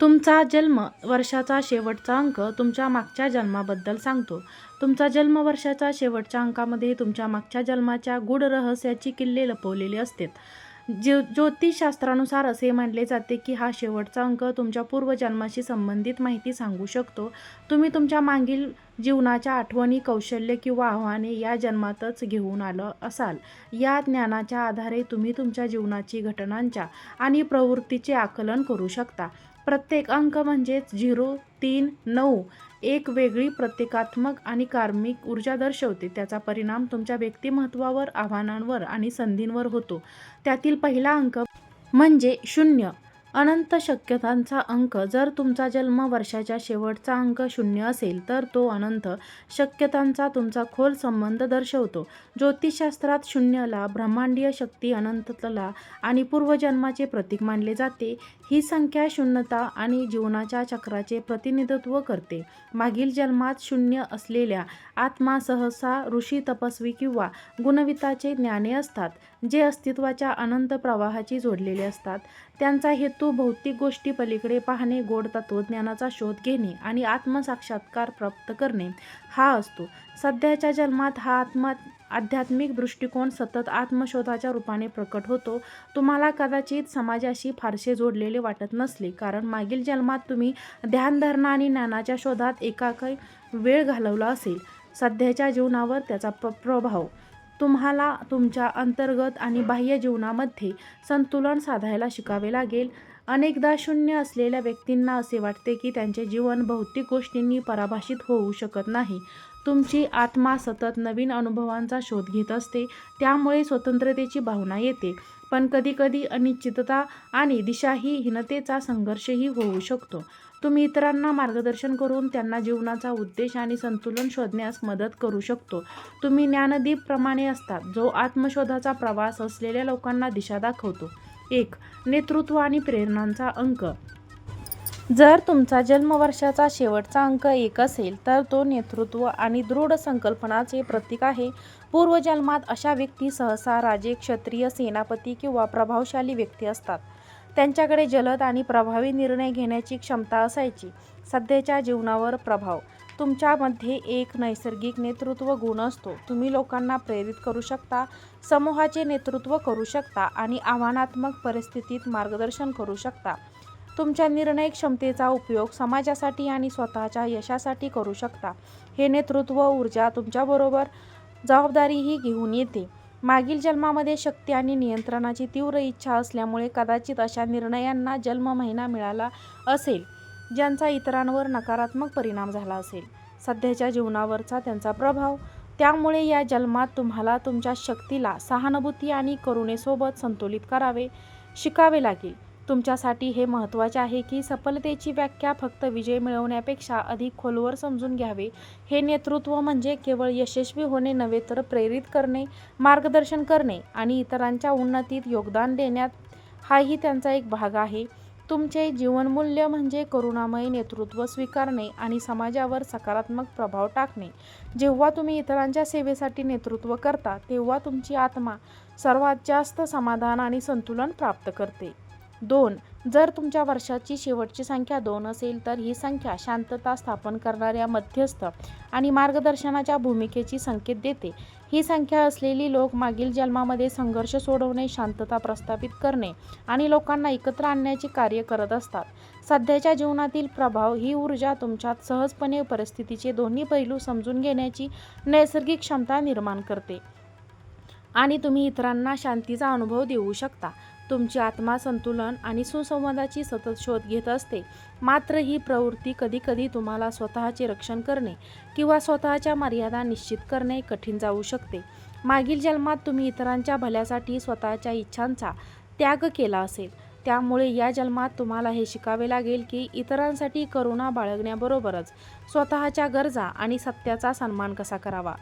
तुमचा जन्म वर्षाचा शेवटचा अंक तुमच्या मागच्या जन्माबद्दल सांगतो. तुमचा जन्म वर्षाच्या शेवटच्या अंकामध्ये तुमच्या मागच्या जन्माच्या गूढ रहस्याची किल्ले लपवलेली असतात. ज्यो ज्योतिषशास्त्रानुसार असे मानले जाते की हा शेवटचा अंक तुमच्या पूर्वजन्माशी संबंधित माहिती सांगू शकतो. तुम्ही तुमच्या मागील जीवनाच्या आठवणी कौशल्य किंवा आव्हाने या जन्मातच घेऊन आलं असाल. या ज्ञानाच्या आधारे तुम्ही तुमच्या जीवनाची घटनांच्या आणि प्रवृत्तीचे आकलन करू शकता. प्रत्येक अंक म्हणजेच झिरो तीन नऊ एक वेगळी प्रतिकात्मक आणि कार्मिक ऊर्जा दर्शवते. त्याचा परिणाम तुमच्या व्यक्तिमत्वावर आव्हानांवर आणि संधींवर होतो. त्यातील पहिला अंक म्हणजे शून्य. अनंत शक्यतांचा अंक. जर तुमचा जन्म वर्षाच्या शेवटचा अंक शून्य असेल तर तो अनंत शक्यतांचा तुमचा खोल संबंध दर्शवतो. ज्योतिषशास्त्रात शून्यला ब्रह्मांडीय शक्ती अनंतला आणि पूर्वजन्माचे प्रतीक मानले जाते. ही संख्या शून्यता आणि जीवनाच्या चक्राचे प्रतिनिधित्व करते. मागील जन्मात शून्य असलेल्या आत्मा सहसा ऋषी तपस्वी किंवा गुणविताचे ज्ञाने असतात. जे अस्तित्वाच्या अनंत प्रवाहाची जोडलेले असतात. त्यांचा हेतू भौतिक गोष्टी पलीकडे पाहणे गोड तत्त्वज्ञानाचा शोध घेणे आणि आत्मसाक्षात्कार प्राप्त करणे हा असतो. सध्याच्या जन्मात हा आत्मा आध्यात्मिक दृष्टिकोन सतत आत्मशोधाच्या रूपाने प्रकट होतो. तुम्हाला कदाचित समाजाशी फारसे जोडलेले वाटत नसले कारण मागील जन्मात तुम्ही ध्यानधारणा आणि ज्ञानाच्या शोधात एकाकी वेळ घालवला असेल. सध्याच्या जीवनावर त्याचा प प्रभाव तुम्हाला तुमच्या अंतर्गत आणि बाह्य जीवनामध्ये संतुलन साधायला शिकावे लागेल. अनेकदा शून्य असलेल्या व्यक्तींना असे वाटते की त्यांचे जीवन भौतिक गोष्टींनी पराभाषित होऊ शकत नाही. तुमची आत्मा सतत नवीन अनुभवांचा शोध घेत असते त्यामुळे स्वतंत्रतेची भावना येते. पण कधीकधी अनिश्चितता आणि दिशाहीहीनतेचा संघर्षही होऊ शकतो. तुम्ही इतरांना मार्गदर्शन करून त्यांना जीवनाचा उद्देश आणि संतुलन शोधण्यास मदत करू शकतो. तुम्ही ज्ञानदीपप्रमाणे असतात जो आत्मशोधाचा प्रवास असलेल्या लोकांना दिशा दाखवतो. एक नेतृत्व आणि प्रेरणांचा अंक. जर तुमचा जन्मवर्षाचा शेवटचा अंक एक असेल तर तो नेतृत्व आणि दृढ संकल्पनाचे प्रतीक आहे. पूर्वजन्मात अशा व्यक्ती सहसा राजे क्षत्रिय सेनापती किंवा प्रभावशाली व्यक्ती असतात. त्यांच्याकडे जलद आणि प्रभावी निर्णय घेण्याची क्षमता असायची. सध्याच्या जीवनावर प्रभाव. तुमच्यामध्ये एक नैसर्गिक नेतृत्व गुण असतो. तुम्ही लोकांना प्रेरित करू शकता समूहाचे नेतृत्व करू शकता आणि आव्हानात्मक परिस्थितीत मार्गदर्शन करू शकता. तुमच्या निर्णय क्षमतेचा उपयोग समाजासाठी आणि स्वतःच्या यशासाठी करू शकता. हे नेतृत्व ऊर्जा तुमच्याबरोबर जबाबदारीही घेऊन येते. मागील जन्मामध्ये शक्ती आणि नियंत्रणाची तीव्र इच्छा असल्यामुळे कदाचित अशा निर्णयांना जन्म महिना मिळाला असेल ज्यांचा इतरांवर नकारात्मक परिणाम झाला असेल. सध्याच्या जीवनावरचा त्यांचा प्रभाव त्यामुळे या जन्मात तुम्हाला तुमच्या शक्तीला सहानुभूती आणि करुणेसोबत संतुलित करावे शिकावे लागेल. तुमच्यासाठी हे महत्त्वाचे आहे की सफलतेची व्याख्या फक्त विजय मिळवण्यापेक्षा अधिक खोलवर समजून घ्यावे. हे नेतृत्व म्हणजे केवळ यशस्वी होणे नव्हे तर प्रेरित करणे मार्गदर्शन करणे आणि इतरांच्या उन्नतीत योगदान देण्यात हाही त्यांचा एक भाग आहे. तुमचे जीवनमूल्य म्हणजे करुणामय नेतृत्व स्वीकारणे आणि समाजावर सकारात्मक प्रभाव टाकणे. जेव्हा तुम्ही इतरांच्या सेवेसाठी नेतृत्व करता तेव्हा तुमची आत्मा सर्वात जास्त समाधान आणि संतुलन प्राप्त करते. दोन. जर तुमच्या वर्षाची शेवटची संख्या दोन असेल तर ही संख्या शांतता स्थापन करणाऱ्या मध्यस्थ आणि मार्गदर्शनाच्या भूमिकेची संकेत देते. ही संख्या असलेली लोक मागील जन्मामध्ये संघर्ष सोडवणे शांतता प्रस्थापित करणे आणि लोकांना एकत्र आणण्याचे कार्य करत असतात. सध्याच्या जीवनातील प्रभाव ही ऊर्जा तुमच्यात सहजपणे परिस्थितीचे दोन्ही पैलू समजून घेण्याची नैसर्गिक क्षमता निर्माण करते. आणि तुम्ही इतरांना शांतीचा अनुभव देऊ शकता. तुमची आत्मा संतुलन आणि सुसंवादाची सतत शोध घेत असते. मात्र ही प्रवृत्ती कधीकधी तुम्हाला स्वतःचे रक्षण करणे किंवा स्वतःच्या मर्यादा निश्चित करणे कठीण जाऊ शकते. मागील जन्मात तुम्ही इतरांच्या भल्यासाठी स्वतःच्या इच्छांचा त्याग केला असेल. त्यामुळे या जन्मात तुम्हाला हे शिकावे लागेल की इतरांसाठी करुणा बाळगण्याबरोबरच स्वतःच्या गरजा आणि सत्याचा सन्मान कसा करावा?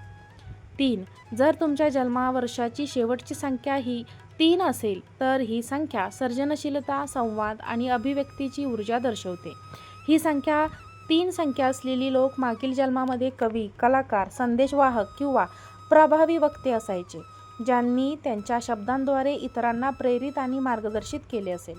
तीन. जर तुमच्या जन्मावर्षाची शेवटची संख्या ही तीन असेल तर ही संख्या सर्जनशीलता संवाद आणि अभिव्यक्तीची ऊर्जा दर्शवते. ही संख्या तीन संख्या असलेली लोक मागील जन्मामध्ये कवी कलाकार संदेशवाहक किंवा प्रभावी वक्ते असायचे ज्यांनी त्यांच्या शब्दांद्वारे इतरांना प्रेरित आणि मार्गदर्शित केले असेल.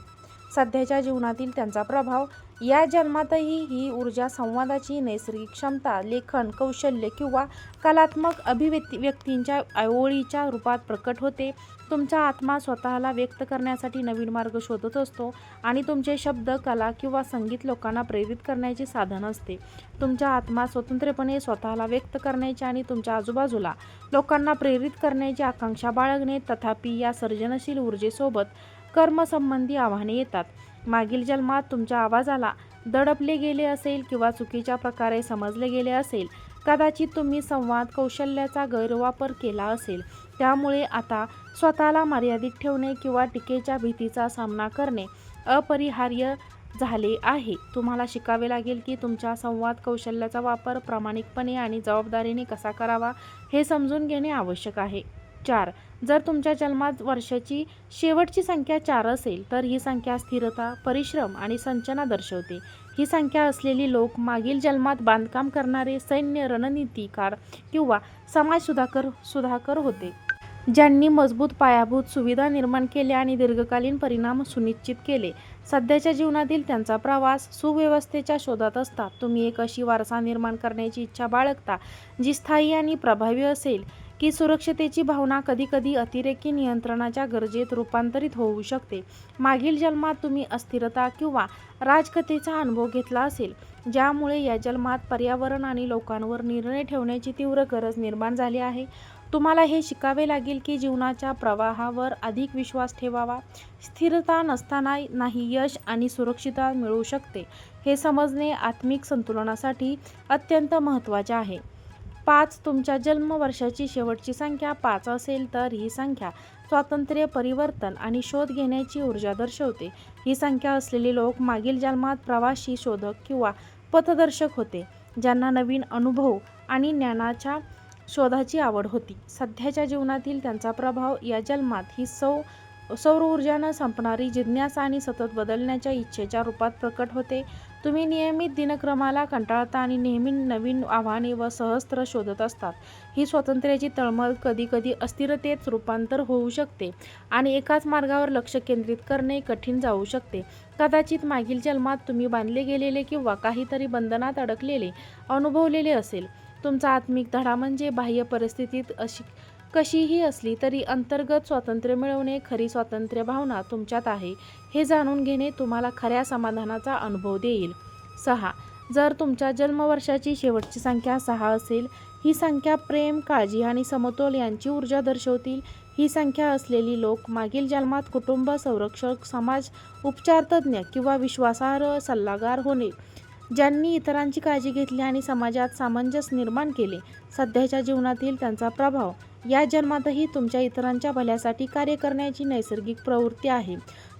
सध्याच्या जीवनातील त्यांचा प्रभाव. या जन्मातही ही ऊर्जा संवादाची नैसर्गिक क्षमता लेखन कौशल्य किंवा कलात्मक अभिव्यक्ती व्यक्तींच्या ओळीच्या रूपात प्रकट होते. तुमचा आत्मा स्वतःला व्यक्त करण्यासाठी नवीन मार्ग शोधत असतो आणि तुमचे शब्द कला किंवा संगीत लोकांना प्रेरित करण्याचे साधन असते. तुमचा आत्मा स्वतंत्रपणे स्वतःला व्यक्त करण्याची आणि तुमच्या आजूबाजूला लोकांना प्रेरित करण्याची आकांक्षा बाळगणे तथापि या सर्जनशील ऊर्जेसोबत कर्मसंबंधी आव्हाने येतात. मागील जन्मात तुमच्या आवाजाला दडपले गेले असेल किंवा चुकीच्या प्रकारे समजले गेले असेल कदाचित तुम्ही संवाद कौशल्याचा गैरवापर केला असेल. त्यामुळे आता स्वतःला मर्यादित ठेवणे किंवा टीकेच्या भीतीचा सामना करणे अपरिहार्य झाले आहे. तुम्हाला शिकावे लागेल की तुमच्या संवाद कौशल्याचा वापर प्रामाणिकपणे आणि जबाबदारीने कसा करावा हे समजून घेणे आवश्यक आहे. चार जर तुमच्या जन्मात वर्षाची शेवटची संख्या चार असेल तर ही संख्या स्थिरता परिश्रम आणि संचना दर्शवते. ही संख्या असलेली लोक मागील जन्मात बांधकाम करणारे सैन्य रणनीतीकार किंवा समाज सुधाकर सुधाकर होते. ज्यांनी मजबूत पायाभूत सुविधा निर्माण केल्या आणि दीर्घकालीन परिणाम सुनिश्चित केले. सध्याच्या जीवनातील त्यांचा प्रवास सुव्यवस्थेच्या शोधात असतात तुम्ही एक अशी वारसा निर्माण करण्याची इच्छा बाळगता जी स्थायी आणि प्रभावी असेल. की सुरक्षतेची भावना कधीकधी अतिरेकी नियंत्रणाच्या गरजेत रूपांतरित होऊ शकते. मागील जन्मात तुम्ही अस्थिरता किंवा राजकथेचा अनुभव घेतला असेल ज्यामुळे या जन्मात पर्यावरण आणि लोकांवर निर्णय ठेवण्याची तीव्र गरज निर्माण झाली आहे. तुम्हाला हे शिकावे लागेल की जीवनाच्या प्रवाहावर अधिक विश्वास ठेवावा. स्थिरता नसताना नाही यश आणि सुरक्षितता मिळू शकते. हे समजणे आत्मिक संतुलनासाठी अत्यंत महत्त्वाचे आहे. पाच तुमच्या जन्मवर्षाची शेवटची संख्या पाच असेल तर ही संख्या स्वातंत्र्य परिवर्तन आणि शोध घेण्याची ऊर्जा दर्शवते. ही संख्या असलेले लोक मागील जन्मात प्रवासी शोधक किंवा पथदर्शक होते ज्यांना नवीन अनुभव आणि ज्ञानाच्या शोधाची आवड होती. सध्याच्या जीवनातील त्यांचा प्रभाव या जन्मात ही सौ सौर ऊर्जानं संपणारी जिज्ञासा आणि सतत बदलण्याच्या इच्छेच्या रूपात प्रकट होते. तुम्ही नियमित दिनक्रमाला कंटाळता आणि नेहमी नवीन आव्हाने व सहस्त्र शोधत असतात. ही स्वातंत्र्याची तळमळ कधीकधी अस्थिरतेत रूपांतर होऊ शकते आणि एकाच मार्गावर लक्ष केंद्रित करणे कठीण जाऊ शकते. कदाचित मागील जन्मात तुम्ही बांधले गेलेले किंवा काहीतरी बंधनात अडकलेले अनुभवलेले असेल. तुमचा आत्मिक धडा म्हणजे बाह्य परिस्थितीत अशी कशीही असली तरी अंतर्गत स्वातंत्र्य मिळवणे खरी स्वातंत्र्य भावना तुमच्यात आहे हे जाणून घेणे तुम्हाला खऱ्या समाधानाचा अनुभव देईल. सहा. जर तुमच्या जन्मवर्षाची शेवटची संख्या सहा असेल ही संख्या प्रेम काळजी आणि समतोल यांची ऊर्जा दर्शवतील. ही संख्या असलेली लोक मागील जन्मात कुटुंब संरक्षक समाज उपचारतज्ञ किंवा विश्वासार्ह सल्लागार होणे. ज्यांनी इतरांची काळजी घेतली आणि समाजात सामंजस्य निर्माण केले सध्याच्या जीवनातील त्यांचा प्रभाव या जन्मातही तुमच्या इतरांच्या भल्यासाठी कार्य करण्याची नैसर्गिक प्रवृत्ती आहे.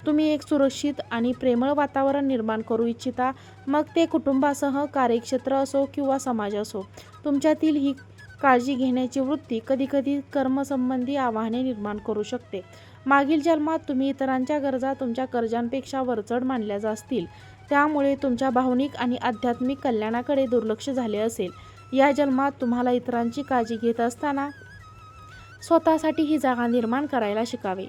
तुम्ही एक सुरक्षित आणि प्रेमळ वातावरण निर्माण करू इच्छिता. मग ते कुटुंबासह कार्यक्षेत्र असो किंवा समाज असो तुमच्यातील ही काळजी घेण्याची वृत्ती कधीकधी कर्मसंबंधी आव्हाने निर्माण करू शकते. मागील जन्मात तुम्ही इतरांच्या गरजा तुमच्या गरजांपेक्षा वरचढ मानल्या असतील त्यामुळे तुमच्या भावनिक आणि आध्यात्मिक कल्याणाकडे दुर्लक्ष झाले असेल. या जन्मात तुम्हाला इतरांची काळजी घेत असताना स्वतःसाठी ही जागा निर्माण करायला शिकावे.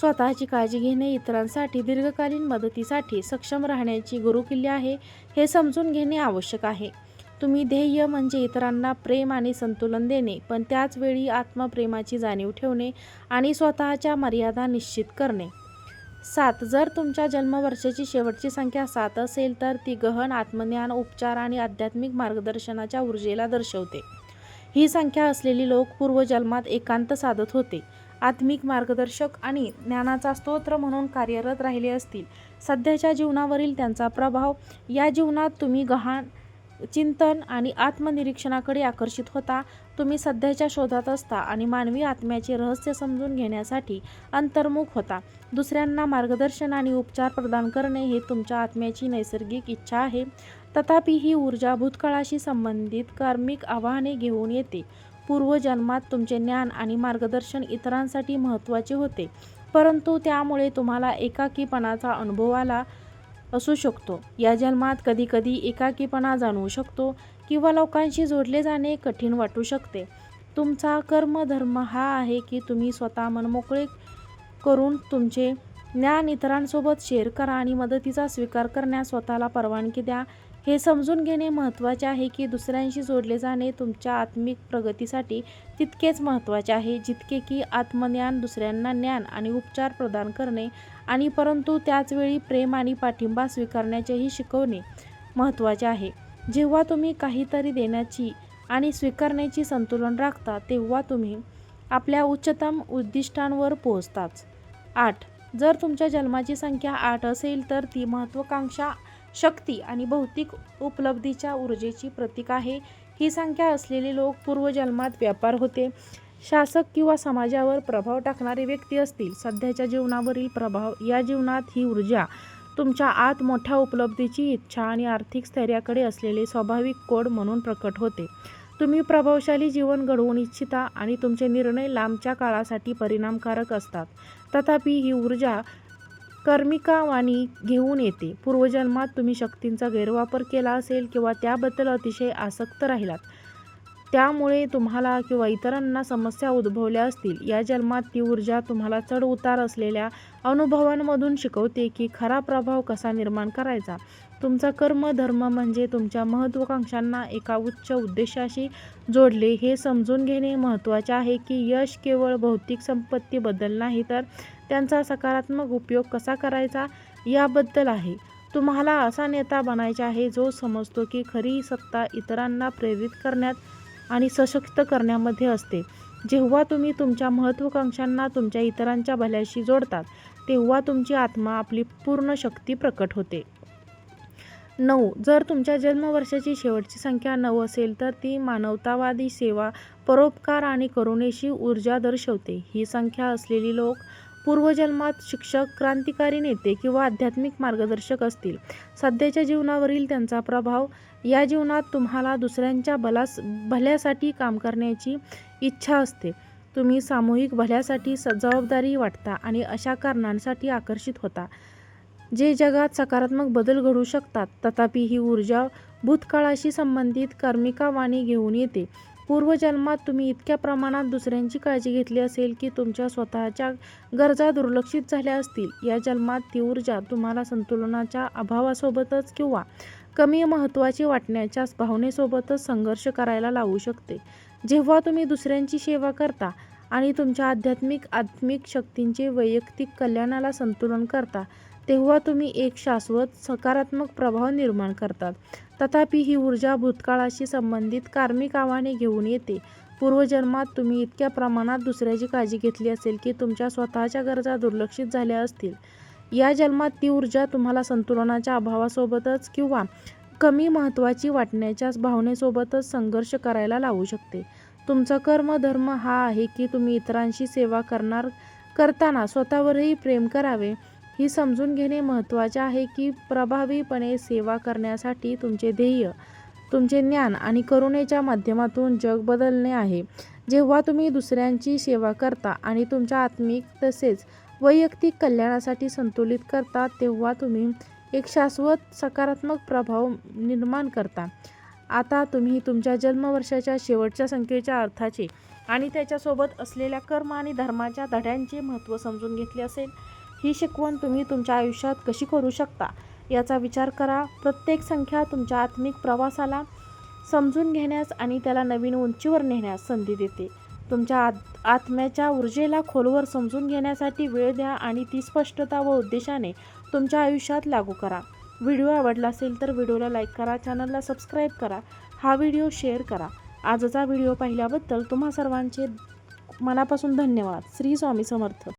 स्वतःची काळजी घेणे इतरांसाठी दीर्घकालीन मदतीसाठी सक्षम राहण्याची गुरुकिल्ली आहे हे समजून घेणे आवश्यक आहे. तुम्ही ध्येय म्हणजे इतरांना प्रेम आणि संतुलन देणे पण त्याच वेळी आत्मप्रेमाची जाणीव ठेवणे आणि स्वतःच्या मर्यादा निश्चित करणे. सात जर तुमच्या जन्मवर्षाची शेवटची संख्या सात असेल तर ती गहन आत्मज्ञान उपचार आणि आध्यात्मिक मार्गदर्शनाच्या ऊर्जेला दर्शवते. ही संख्या असलेली लोक पूर्वजन्मात एकांत साधत होते. आत्मिक मार्गदर्शक आणि ज्ञानाचा स्तोत्र म्हणून कार्यरत राहिले असतील. सध्याच्या जीवनावरील त्यांचा प्रभाव या जीवनात तुम्ही गहाण चिंतन आणि आत्मनिरीक्षणाकडे आकर्षित होता. तुम्ही सध्याच्या शोधात असता आणि मानवी आत्म्याचे रहस्य समजून घेण्यासाठी अंतर्मुख होता. दुसऱ्यांना मार्गदर्शन आणि उपचार प्रदान करणे हे तुमच्या आत्म्याची नैसर्गिक इच्छा आहे. तथापि ही ऊर्जा भूतकाळाशी संबंधित कार्मिक आव्हाने घेऊन येते. पूर्वजन्मात तुमचे ज्ञान आणि मार्गदर्शन इतरांसाठी महत्त्वाचे होते. परंतु त्यामुळे तुम्हाला एकाकीपणाचा अनुभव आला असू शकतो. या जन्मात कधीकधी एकाकीपणा जाणवू शकतो किंवा लोकांशी जोडले जाणे कठीण वाटू शकते. तुमचा कर्मधर्म हा आहे की तुम्ही स्वतः मनमोकळे करून तुमचे ज्ञान इतरांसोबत शेअर करा आणि मदतीचा स्वीकार करण्यास स्वतःला परवानगी द्या. हे समजून घेणे महत्त्वाचे आहे की दुसऱ्यांशी जोडले जाणे तुमच्या आत्मिक प्रगतीसाठी तितकेच महत्त्वाचे आहे जितके की आत्मज्ञान दुसऱ्यांना ज्ञान आणि उपचार प्रदान करणे आणि परंतु त्याचवेळी प्रेम आणि पाठिंबा स्वीकारण्याचेही शिकवणे महत्त्वाचे आहे. जेव्हा तुम्ही काहीतरी देण्याची आणि स्वीकारण्याची संतुलन राखता तेव्हा तुम्ही आपल्या उच्चतम उद्दिष्टांवर पोहोचताच आठ. जर तुमच्या जन्माची संख्या आठ असेल तर ती महत्त्वाकांक्षा शक्ती आणि भौतिक उपलब्धीच्या ऊर्जेची प्रतीक आहे. ही संख्या असलेले लोक पूर्वजन्मात व्यापार होते. शासक किंवा समाजावर प्रभाव टाकणारे व्यक्ती असतील. सध्याच्या जीवनावरील प्रभाव या जीवनात ही ऊर्जा तुमच्या आत मोठ्या उपलब्धीची इच्छा आणि आर्थिक स्थैर्याकडे असलेले स्वाभाविक कोड म्हणून प्रकट होते. तुम्ही प्रभावशाली जीवन घडवून इच्छिता आणि तुमचे निर्णय लांबच्या काळासाठी परिणामकारक असतात. तथापि ही ऊर्जा कर्मिका वाणी घेऊन येते. पूर्वजन्मात तुम्ही शक्तींचा गैरवापर केला असेल किंवा त्याबद्दल अतिशय आसक्त राहिलात. त्यामुळे तुम्हाला किंवा इतरांना समस्या उद्भवल्या असतील. या जन्मात ती ऊर्जा तुम्हाला चढ उतार असलेल्या अनुभवांमधून शिकवते की खरा प्रभाव कसा निर्माण करायचा. तुमचा कर्म धर्म म्हणजे तुमच्या महत्त्वाकांक्षांना एका उच्च उद्देशाशी जोडले. हे समजून घेणे महत्त्वाचे आहे की यश केवळ भौतिक संपत्तीबद्दल नाही तर त्यांचा सकारात्मक उपयोग कसा करायचा याबद्दल आहे. तुम्हाला असा नेता बनायचा आहे जो समजतो की खरी सत्ता इतरांना प्रेरित करण्यात आणि सशक्त करण्यामध्ये असते. जेव्हा तुम्ही तुमच्या महत्त्वाकांक्षांना तुमच्या इतरांच्या भल्याशी जोडतात तेव्हा तुमची आत्मा आपली पूर्ण शक्ती प्रकट होते. नऊ. जर तुमच्या जन्मवर्षाची शेवटची संख्या नऊ असेल तर ती मानवतावादी सेवा परोपकार आणि करुणेशी ऊर्जा दर्शवते. ही संख्या असलेली लोक पूर्वजन्मात शिक्षक क्रांतिकारी नेते किंवा आध्यात्मिक मार्गदर्शक असतील. सध्याच्या जीवनावरील त्यांचा प्रभाव या जीवनात तुम्हाला दुसऱ्यांच्या भलास भल्यासाठी काम करण्याची इच्छा असते. तुम्ही सामूहिक भल्यासाठी स जबाबदारी वाटता आणि अशा कारणांसाठी आकर्षित होता. जे जगात सकारात्मक बदल घडू शकतात तथापि ही ऊर्जा भूतकाळाशी संबंधित कर्मिकावाणी घेऊन येते. पूर्वजन्मात तुम्ही इतक्या प्रमाणात दुसऱ्यांची काळजी घेतली असेल की तुमच्या स्वतःच्या गरजा दुर्लक्षित झाल्या असतील. या जन्मात ती ऊर्जा तुम्हाला संतुलनाच्या अभावासोबतच किंवा कमी महत्त्वाची वाटण्याच्या भावनेसोबतच संघर्ष करायला लावू शकते. जेव्हा तुम्ही दुसऱ्यांची सेवा करता आणि तुमच्या आध्यात्मिक आत्मिक शक्तींचे वैयक्तिक कल्याणाला संतुलन करता तेव्हा तुम्ही एक शाश्वत सकारात्मक प्रभाव निर्माण करतात. तथापि ही ऊर्जा भूतकाळाशी संबंधित कार्मिक आव्हाने घेऊन येते. पूर्वजन्मात तुम्ही इतक्या प्रमाणात दुसऱ्याची काळजी घेतली असेल की तुमच्या स्वतःच्या गरजा दुर्लक्षित झाल्या असतील. या जन्मात ती ऊर्जा तुम्हाला संतुलनाच्या अभावासोबतच किंवा कमी महत्त्वाची वाटण्याच्या भावनेसोबतच संघर्ष करायला लावू शकते. तुमचा कर्म धर्म हा आहे की तुम्ही इतरांशी सेवा करणार करताना स्वतःवरही प्रेम करावे. ही समजून घेणे महत्त्वाचे आहे की प्रभावीपणे सेवा करण्यासाठी तुमचे ध्येय तुमचे ज्ञान आणि करुणेच्या माध्यमातून जग बदलणे आहे. जेव्हा तुम्ही दुसऱ्यांची सेवा करता आणि तुमच्या आत्मिक तसेच वैयक्तिक कल्याणासाठी संतुलित करता तेव्हा तुम्ही एक शाश्वत सकारात्मक प्रभाव निर्माण करता. आता तुम्ही तुमच्या जन्मवर्षाच्या शेवटच्या संख्येच्या अर्थाचे आणि त्याच्यासोबत असलेल्या कर्म आणि धर्माच्या धड्यांचे महत्त्व समजून घेतले असेल ही शिकवण तुम्ही तुमच्या आयुष्यात कशी करू शकता याचा विचार करा. प्रत्येक संख्या तुमच्या आत्मिक प्रवासाला समजून घेण्यास आणि त्याला नवीन उंचीवर नेण्यास संधी देते. तुमच्या आत आत्म्याच्या ऊर्जेला खोलवर समजून घेण्यासाठी वेळ द्या आणि ती स्पष्टता व उद्देशाने तुमच्या आयुष्यात लागू करा. व्हिडिओ आवडला असेल तर व्हिडिओला लाईक करा चॅनलला सबस्क्राईब करा. हा व्हिडिओ शेअर करा. आजचा व्हिडिओ पाहिल्याबद्दल तुम्हा सर्वांचे मनापासून धन्यवाद. श्री स्वामी समर्थ.